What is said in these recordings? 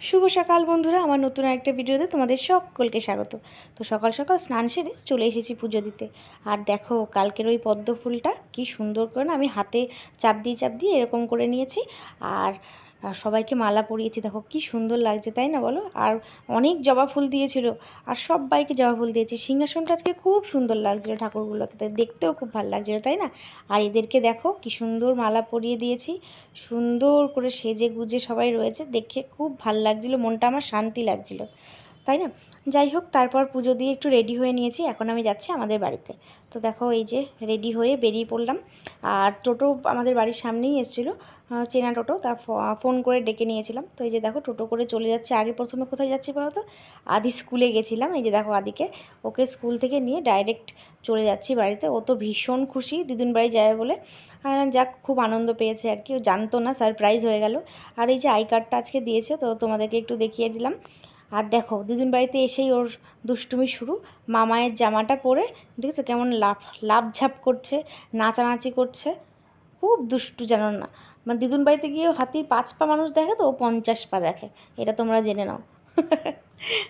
শুভ সকাল বন্ধুরা, আমার নতুন একটা ভিডিওতে তোমাদের সকলকে স্বাগত। তো সকাল সকাল স্নান সেরে চলে এসেছি পুজো দিতে। আর দেখো, কালকের ওই পদ্ম ফুলটা কি সুন্দর করে না আমি হাতে চাপ দিয়ে চাপ দিয়ে এরকম করে নিয়েছি। আর সবাইকে মালা পরিয়েছি। দেখো কি সুন্দর লাগছে, তাই না বলো? আর অনেক জবা ফুল দিয়েছিল। আর সবাইকে জবা ফুল দিয়েছি। সিংহাসনটা আজকে খুব সুন্দর লাগছিল ঠাকুরগুলোকে দেখতেও খুব ভালো লাগছিল, তাই না? আর এদেরকে দেখো কি সুন্দর মালা পরিয়ে দিয়েছি। সুন্দর করে সেজে গুজে সবাই রয়েছে। দেখে খুব ভালো লাগছিল। মনটা আমার শান্তি লাগছিল। তাই না? যাই হোক, তারপর পুজো দিয়ে একটু রেডি হয়ে নিয়েছি, এখন আমি যাচ্ছি আমাদের বাড়িতে। তো দেখো, এই যে রেডি হয়ে বেরিয়ে পড়লাম। আর টোটো আমাদের বাড়ির সামনেই এসেছিল চেনা টোটো, তা ফ- ফোন করে ডেকে নিয়েছিলাম। তো এই যে দেখো, টোটো করে চলে যাচ্ছে। আগে প্রথমে কোথায় যাচ্ছি বলো তো? আদি স্কুলে গেছিলাম। এই যে দেখো আদিকে, ওকে স্কুল থেকে নিয়ে ডাইরেক্ট চলে যাচ্ছি বাড়িতে। ও তো ভীষণ খুশি, দিদুন বাড়ি যাবে বলে। যাক, খুব আনন্দ পেয়েছে আর কি। ও জানতো না সারপ্রাইজ হয়ে গেল। আর এই যে আই কার্ডটা আজকে দিয়েছে, তো তোমাদেরকে একটু দেখিয়ে দিলাম। আর দেখো, দিদুন বাড়িতে এসেই ওর দুষ্টুমি শুরু। মামায়ের জামাটা পরে, দেখেছ কেমন লাফ লাভ ঝাপ করছে, নাচানাচি করছে। খুব দুষ্টু জানো না। মানে দিদুন বাড়িতে গিয়েও হাতির পাঁচ পা মানুষ দেখে তো ও পঞ্চাশ পা দেখে। এটা তোমরা জেনে নাও।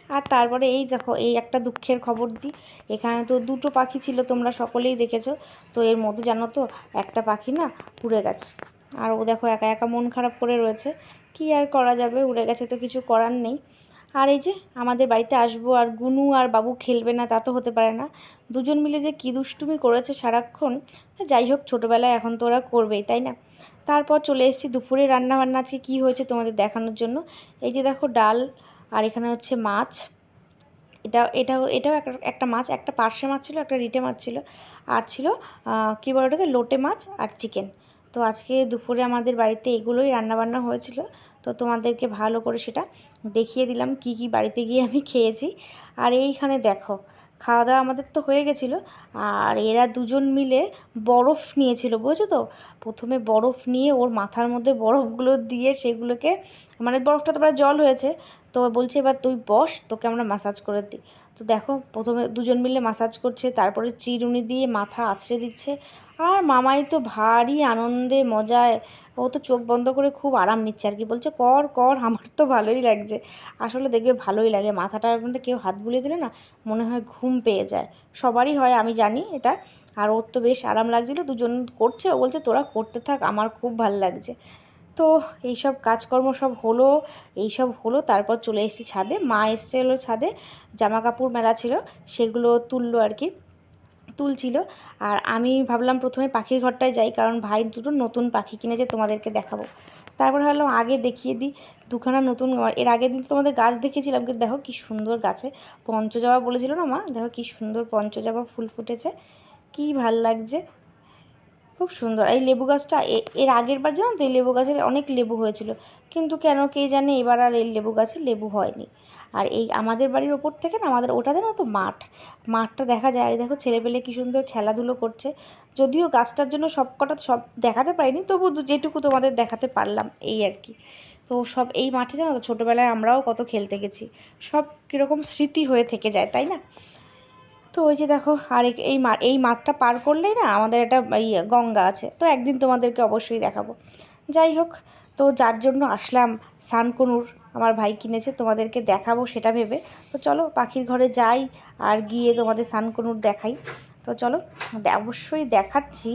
আর তারপরে এই দেখো, এই একটা দুঃখের খবর দিই। এখানে তো দুটো পাখি ছিল, তোমরা সকলেই দেখেছ। তো এর মধ্যে জানো তো, একটা পাখি না উড়ে গেছে। আর ও দেখো একা একা মন খারাপ করে রয়েছে। কি আর করা যাবে, উড়ে গেছে তো কিছু করার নেই। আর এই যে আমাদের বাড়িতে আসব আর গুনু আর বাবু খেলবে না, তা তো হতে পারে না। দুজন মিলে যে কী দুষ্টুমি করেছে সারাক্ষণ, যাই হোক ছোটোবেলায় এখন তো ওরা করবেই, তাই না? তারপর চলে এসেছি দুপুরে রান্না বান্না আজকে কী হয়েছে তোমাদের দেখানোর জন্য? এই যে দেখো ডাল আর এখানে হচ্ছে মাছ। এটা, এটাও এটাও একটা- একটা মাছ, একটা পার্শে মাছ ছিল, একটা রিটে মাছ ছিল। আর ছিল কী বলে ওটাকে? লোটে মাছ আর চিকেন। তো আজকে দুপুরে আমাদের বাড়িতে এগুলোই রান্নাবান্না হয়েছিল। তো তোমাদেরকে ভালো করে সেটা দেখিয়ে দিলাম কি কি বাড়িতে গিয়ে আমি খেয়েছি। আর এইখানে দেখো খাওয়া দাওয়া আমাদের তো হয়ে গেছিল। আর এরা দুজন মিলে বরফ নিয়েছিল, বুঝেছ তো? প্রথমে বরফ নিয়ে ওর মাথার মধ্যে বরফগুলো দিয়ে সেগুলোকে মানে বরফটা তো প্রায় জল হয়েছে। তো বলছে, এবার তুই বস, তোকে আমরা মাসাজ করে দিই। তো দেখো, প্রথমে দুজন মিলে মাসাজ করছে, তারপরে চিরুনি দিয়ে মাথা আছড়ে দিচ্ছে। আর মামাই তো ভারী আনন্দে মজায়, ও তো চোখ বন্ধ করে খুব আরাম নিচ্ছে আর কি। বলছে, কর কর, আমার তো ভালোই লাগছে। আসলে দেখবে ভালোই লাগে, মাথাটার মধ্যে কেউ হাত বুলিয়ে দিলে না, মনে হয় ঘুম পেয়ে যায়। সবারই হয়, আমি জানি এটা। আর ওর তো বেশ আরাম লাগছিল, দুজন করছে, ও বলছে, তোরা করতে থাক, আমার খুব ভালো লাগছে। তো এইসব কাজকর্ম সব হলো, এইসব হলো, তারপর চলে এসেছি ছাদে। মা এসছে হলো ছাদে জামা কাপড় মেলা ছিল, সেগুলো তুললো আর কি, তুলছিল। আর আমি ভাবলাম প্রথমে পাখির ঘরটায় যাই, কারণ ভাই দুটো নতুন পাখি কিনেছে, তোমাদেরকে দেখাবো। তারপর ভাবলাম আগে দেখিয়ে দিই, দুখানা নতুন, এর আগের দিন তোমাদের গাছ দেখিয়েছিলাম, কিন্তু দেখো কি সুন্দর গাছে পঞ্চজবা বলেছিল না মা? দেখো কি সুন্দর পঞ্চজবা ফুল ফুটেছে, কি ভালো লাগছে। খুব সুন্দর। এই লেবু গাছটা এর আগের বার জানো তো, এই লেবু গাছের অনেক লেবু হয়েছিল। কিন্তু কেন কে জানে এবার আর এই লেবু গাছে লেবু হয়নি। আর এই আমাদের বাড়ির ওপর থেকে না, আমাদের ওটাতে না তো মাঠ। মাঠটা দেখা যায়। আর দেখো ছেলেপেলে কী সুন্দর খেলাধুলো করছে। যদিও গাছটার জন্য সব কটা সব দেখাতে পারিনি, তবু যেটুকু তোমাদের দেখাতে পারলাম এই আর কি। তো সব এই মাঠে জানো তো, ছোটোবেলায় আমরাও কত খেলতে গেছি। সব কীরকম স্মৃতি হয়ে থেকে যায়, তাই না? তো ওই যে দেখো আর এই মা, এই মাঠটা পার করলেই না আমাদের একটা ইয়ে গঙ্গা আছে। তো একদিন তোমাদেরকে অবশ্যই দেখাবো। যাই হোক, তো যার জন্য আসলাম সানকনুর, আমার ভাই কিনেছে, তোমাদেরকে দেখাবো সেটা ভেবে। তো চলো পাখির ঘরে যাই আর গিয়ে তোমাদের সানকনুর দেখাই। তো চলো অবশ্যই দেখাচ্ছি।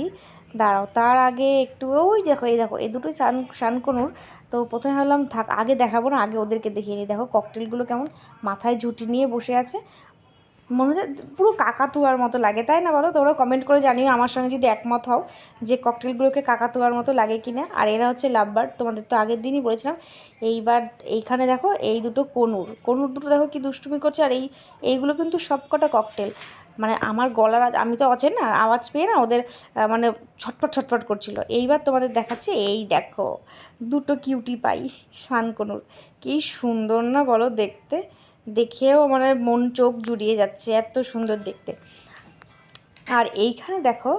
দাঁড়াও, তার আগে একটু, ওই দেখো, এই দেখো, এই দুটোই সান, সানকনুর। তো প্রথমে ভাবলাম, থাক, আগে দেখাবো না, আগে ওদেরকে দেখিয়ে নিই। দেখো ককটেলগুলো কেমন? মাথায় ঝুঁটি নিয়ে বসে আছে। মনে হচ্ছে পুরো কাকাতুয়ার মতো লাগে, তাই না বলো? তোমরা কমেন্ট করে জানিও, আমার সঙ্গে যদি একমত হও যে ককটেলগুলোকে কাকাতুয়ার মতো লাগে কি না আর এরা হচ্ছে লাভবার তোমাদের তো আগের দিনই বলেছিলাম, এইবার এইখানে দেখো এই দুটো কনুর। কনুর দুটো দেখো কি দুষ্টুমি করছে, আর এই, এইগুলো কিন্তু সবকটা ককটেল মানে আমার গলার আমি তো অচেন না আওয়াজ পেয়ে না ওদের মানে ছটপট ছটপট করছিল। এইবার তোমাদের দেখাচ্ছে, এই দেখো, দুটো কিউটি পাই সানকনুর কি সুন্দর না বলো দেখতে। দেখেও মানে মন চোখ জুড়িয়ে যাচ্ছে এত সুন্দর দেখতে। আর এইখানে দেখো,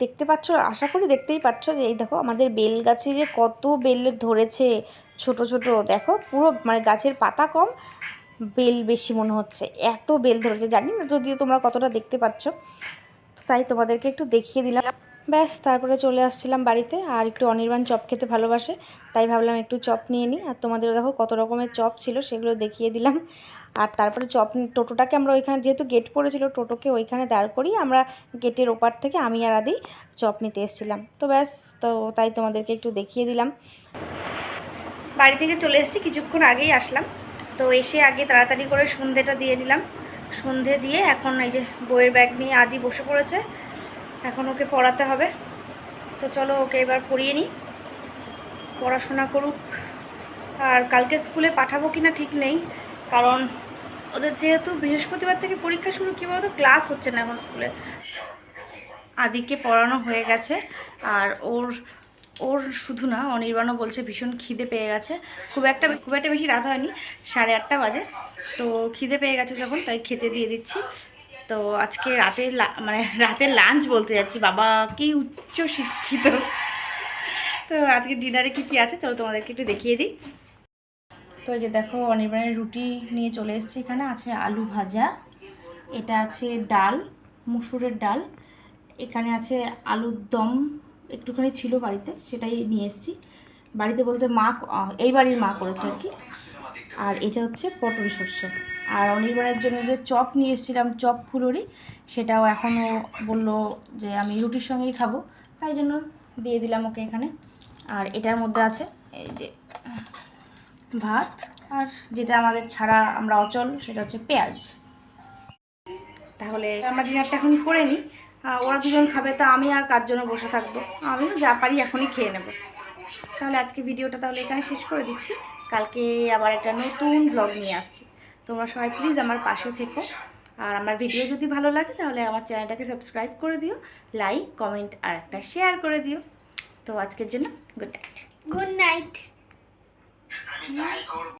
দেখতে পাচ্ছ, আশা করি দেখতেই পাচ্ছ যে এই দেখো আমাদের বেল গাছে যে কত বেল ধরেছে ছোট ছোট। দেখো, পুরো মানে গাছের পাতা কম, বেল বেশি মনে হচ্ছে, এত বেল ধরেছে। জানি না যদিও তোমরা কতটা দেখতে পাচ্ছ, তাই তোমাদেরকে একটু দেখিয়ে দিলাম। ব্যাস, তারপরে চলে আসছিলাম বাড়িতে, আর একটু অনির্বাণ চপ খেতে ভালোবাসে, তাই ভাবলাম একটু চপ নিয়ে নিই। আর তোমাদের দেখো কত রকমের চপ ছিল, সেগুলো দেখিয়ে দিলাম। আর তারপরে চপ টোটোটাকে আমরা ওইখানে, যেহেতু গেট পড়েছিল, টোটোকে ওইখানে দাঁড় করিয়ে আমরা গেটের ওপার থেকে আমি আর আদি চপ নিতে এসেছিলাম। তো ব্যাস, তো তাই তোমাদেরকে একটু দেখিয়ে দিলাম। বাড়ি থেকে চলে এসেছি, কিছুক্ষণ আগেই আসলাম। তো এসে আগে তাড়াতাড়ি করে সন্ধেটা দিয়ে নিলাম। সন্ধে দিয়ে এখন এই যে বইয়ের ব্যাগ নিয়ে আদি বসে পড়েছে, এখন ওকে পড়াতে হবে। তো চলো ওকে এবার পড়িয়ে নিই। পড়াশোনা করুক। আর কালকে স্কুলে পাঠাবো কি না ঠিক নেই। কারণ ওদের যেহেতু বৃহস্পতিবার থেকে পরীক্ষা শুরু, কী বলতো? ক্লাস হচ্ছে না এখন স্কুলে। আদিকে পড়ানো হয়ে গেছে, আর ওর ওর শুধু না, অনির্বাণও বলছে ভীষণ খিদে পেয়ে গেছে। খুব একটা খুব একটা বেশি রাত হয়নি, সাড়ে আটটা বাজে। তো খিদে পেয়ে গেছে যখন, তাই খেতে দিয়ে দিচ্ছি। তো আজকে রাতের মানে রাতের লাঞ্চ বলতে যাচ্ছি বাবা কি উচ্চ শিক্ষিত তো আজকে ডিনারে কী কী আছে, চলো তোমাদেরকে একটু দেখিয়ে দিই। তো এই যে দেখো অনির্বাণের রুটি নিয়ে চলে এসেছি এখানে, আছে আলু ভাজা, এটা আছে ডাল, মুসুরের ডাল, এখানে আছে আলুর দম একটুখানি ছিল বাড়িতে, সেটাই নিয়ে এসেছি। বাড়িতে বলতে মা এই বাড়ির মা করেছে আর কি। আর এটা হচ্ছে পটল শস্য আর অনির্বাণের জন্য যে চপ নিয়ে এসেছিলাম, চপ ফুলুরি, সেটাও এখনও বলল যে আমি রুটির সঙ্গেই খাব, তাই জন্য দিয়ে দিলাম ওকে এখানে। আর এটার মধ্যে আছে এই যে ভাত আর যেটা আমাদের ছাড়া আমরা অচল, সেটা হচ্ছে পেঁয়াজ। তাহলে আমরা ডিনারটা এখন করে নিই। ওরা দুজন খাবে, তা আমি আর কার জন্য বসে থাকব? আমিও যা পারি এখনই খেয়ে নেব। তাহলে আজকে ভিডিওটা তাহলে এখানে শেষ করে দিচ্ছি। কালকে আবার একটা নতুন ব্লগ নিয়ে আসছি। তোমরা সবাই প্লিজ আমার পাশে থেকো। আর আমার ভিডিও যদি ভালো লাগে, তাহলে আমার চ্যানেলটাকে সাবস্ক্রাইব করে দিও লাইক কমেন্ট আর একটা শেয়ার করে দিও। তো আজকের জন্য good night good night Naik!